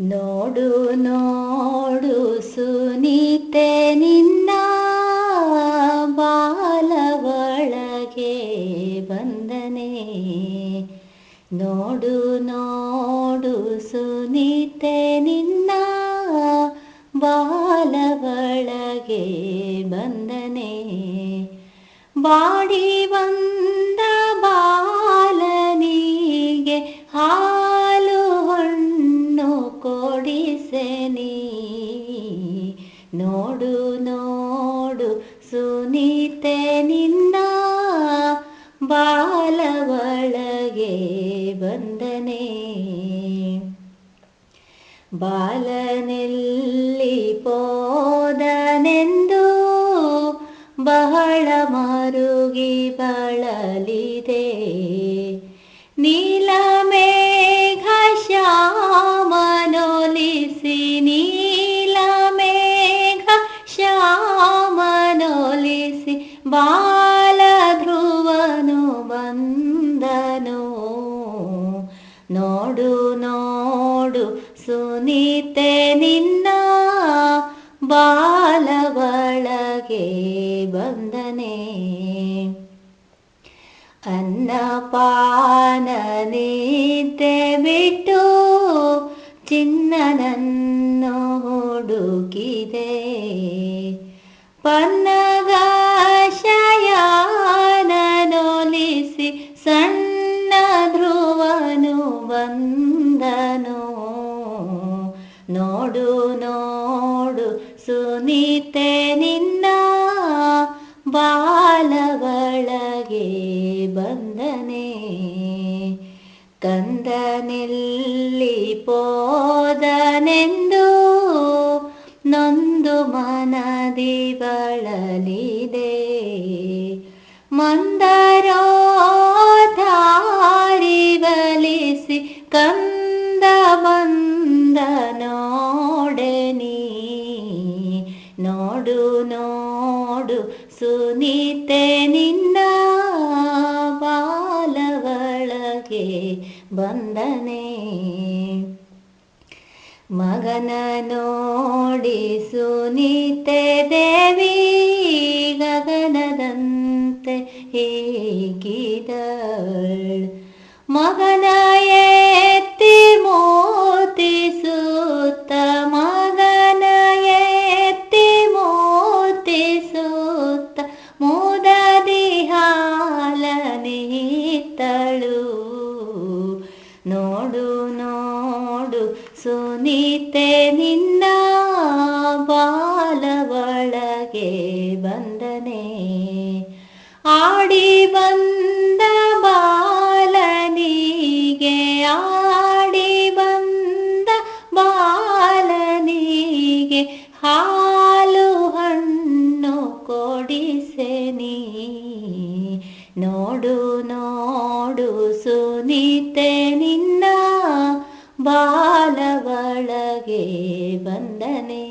ನೋಡು ನೋಡು ಸುನೀತೆ ನಿನ್ನ ಬಾಲವೊಳಗೆ ಬಂದನೆ. ನೋಡು ನೋಡು ಸುನೀತೆ ನಿನ್ನ ಬಾಲವೊಳಗೆ ಬಂದನೆ. ಬಾಡಿ ನೋಡು ನೋಡು ಸುನೀತೆ ನಿನ್ನ ಬಾಲವಳಗೆ ಬಂದನೆ. ಬಾಲನೆಲ್ಲಿ ಪೋದನೆಂದು ಬಹಳ ಮರುಗಿ ಬಳಲಿದೆ. ನೀಲಮೇಘ ಶ್ಯಾಮನೊಲಿಸಿ ಬಾಲ ಧ್ರುವನು ಬಂದನು. ನೋಡು ನೋಡು, ಸುನೀತೆ, ನಿನ್ನ ಬಾಲಬಳಗೆ ಬಂದನೆ. ಅನ್ನಪಾನ ನೀತೆ ಬಿಟ್ಟು ಚಿನ್ನನನ್ನು ಹುಡುಕಿದೆ. ಪನ್ನಗ ಸಣ್ಣ ಧ್ರುವನು ಬಂದನು. ನೋಡು ನೋಡು ಸುನೀತೆ ನಿನ್ನ ಬಾಲವಳಗೆ ಬಂದನೆ. ಕಂದನೆಲ್ಲಿ ಪೋದನೆಂದು ನೊಂದು ಮನದಿ ಬಳಲಿದೆ. ಮಂದರೋಧಾರಿ ಬಂದ ನೋಡೆನಿ ನೋಡು ನೋಡು, ಸುನೀತೆ, ನಿನ್ನ ಬಾಲವಳಗೆ ಬಂದನೆ ಮಗನ ನೋಡಿ ಸುನೀತೆ ದೇವಿ ಗಗನದಂತೆ ಹೀಗಿದ ಮಗನ ನಿನ್ನ ಬಾಲವಳಗೆ ಬಂದನೆ ಆಡಿ ಬಂದ ಬಾಲನಿಗೆ, ಆಡಿ ಬಂದ ಬಾಲನಿಗೆ ಹಾಲು ಹಣ್ಣು ಕೊಡಿಸೆನಿ ನೋಡು ನೋಡು ಸುನೀತೆ, ನಿನ್ನ ಬಗೆ ಬಂದನೆ